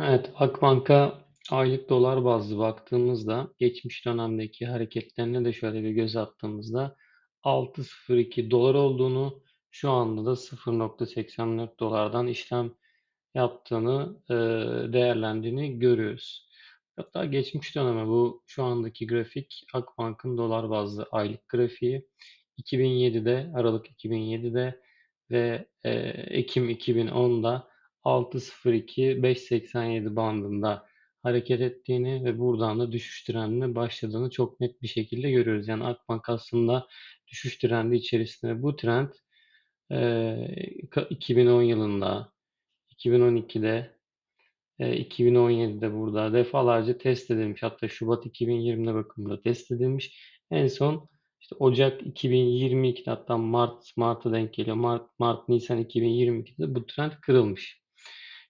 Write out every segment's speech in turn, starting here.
Evet, Akbank'a aylık dolar bazlı baktığımızda geçmiş dönemdeki hareketlerine de şöyle bir göz attığımızda 6.02 dolar olduğunu şu anda da 0.84 dolardan işlem yaptığını e, değerlendiğini görüyoruz. Hatta geçmiş döneme bu şu andaki grafik Akbank'ın dolar bazlı aylık grafiği 2007'de Aralık 2007'de ve e, Ekim 2010'da 6.02-5.87 bandında hareket ettiğini ve buradan da düşüş trendine başladığını çok net bir şekilde görüyoruz. Yani Akbank aslında düşüş trendi içerisinde bu trend e, 2010 yılında, 2012'de, e, 2017'de burada defalarca test edilmiş. Hatta Şubat 2020'de bakımda test edilmiş. En son işte Ocak 2022'de hatta Mart Mart'a denk geliyor. Mart, Mart Nisan 2022'de bu trend kırılmış.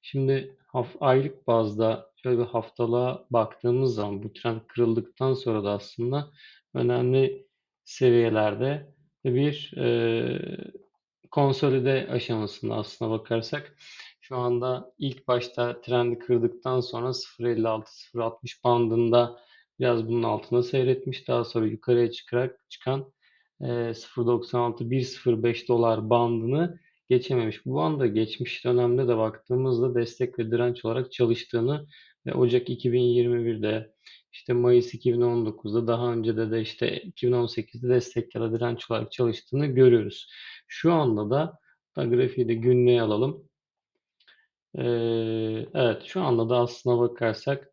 Şimdi aylık bazda şöyle bir haftalığa baktığımız zaman bu trend kırıldıktan sonra da aslında önemli seviyelerde bir e, konsolide aşamasında aslına bakarsak şu anda ilk başta trendi kırdıktan sonra 0.56-0.60 bandında biraz bunun altına seyretmiş. Daha sonra yukarıya çıkarak çıkan e, 0.96-1.05 dolar bandını geçememiş. Bu anda geçmiş dönemde de baktığımızda destek ve direnç olarak çalıştığını ve Ocak 2021'de işte Mayıs 2019'da daha önce de de işte 2018'de destek ya da direnç olarak çalıştığını görüyoruz. Şu anda da, da grafiği de günlüğe alalım. Ee, evet şu anda da aslına bakarsak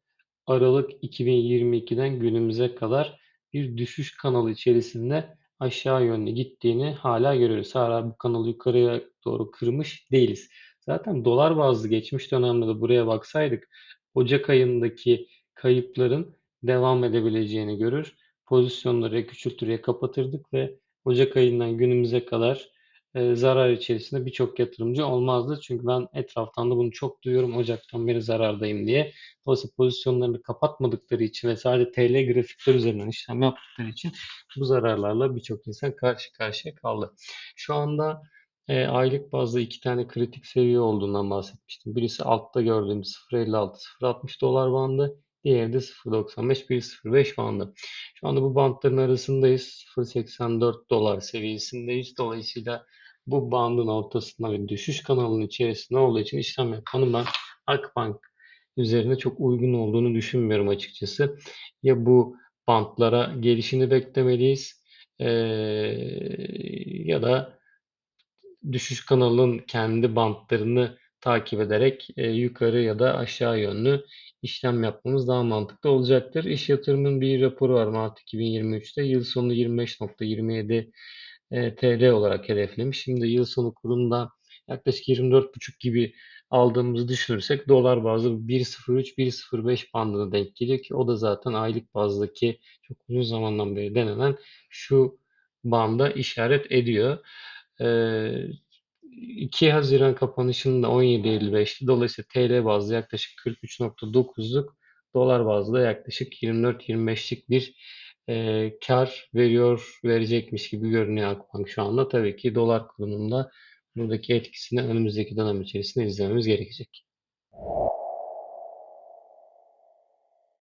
Aralık 2022'den günümüze kadar bir düşüş kanalı içerisinde aşağı yönlü gittiğini hala görüyoruz. Hala bu kanalı yukarıya doğru kırmış değiliz. Zaten dolar bazlı geçmiş dönemde de buraya baksaydık Ocak ayındaki kayıpların devam edebileceğini görür. Pozisyonları küçültür kapatırdık ve Ocak ayından günümüze kadar e, zarar içerisinde birçok yatırımcı olmazdı. Çünkü ben etraftan da bunu çok duyuyorum Ocak'tan beri zarardayım diye. Dolayısıyla pozisyonlarını kapatmadıkları için ve sadece TL grafikler üzerinden işlem yaptıkları için bu zararlarla birçok insan karşı karşıya kaldı. Şu anda e, aylık bazda iki tane kritik seviye olduğundan bahsetmiştim. Birisi altta gördüğümüz 0.56-0.60 dolar bandı. Diğeri de 0.95-1.05 bandı. Şu anda bu bantların arasındayız. 0.84 dolar seviyesindeyiz. Dolayısıyla bu bandın ortasında ve düşüş kanalının içerisinde olduğu için işlem yapmanın ben Akbank üzerine çok uygun olduğunu düşünmüyorum açıkçası. Ya bu bantlara gelişini beklemeliyiz ee, ya da düşüş kanalının kendi bantlarını takip ederek e, yukarı ya da aşağı yönlü işlem yapmamız daha mantıklı olacaktır. İş yatırımının bir raporu var Mart 2023'te. Yıl sonu 25.27 e, TL olarak hedeflemiş. Şimdi yıl sonu kurunda yaklaşık 24.5 gibi aldığımızı düşünürsek dolar bazlı 1.03-1.05 bandına denk geliyor ki o da zaten aylık bazdaki çok uzun zamandan beri denenen şu banda işaret ediyor. Ee, 2 Haziran kapanışında 17.55'ti. Dolayısıyla TL bazlı yaklaşık 43.9'luk, dolar bazlı yaklaşık 24-25'lik bir e, kar veriyor, verecekmiş gibi görünüyor Akbank şu anda. Tabii ki dolar kurunun da buradaki etkisini önümüzdeki dönem içerisinde izlememiz gerekecek.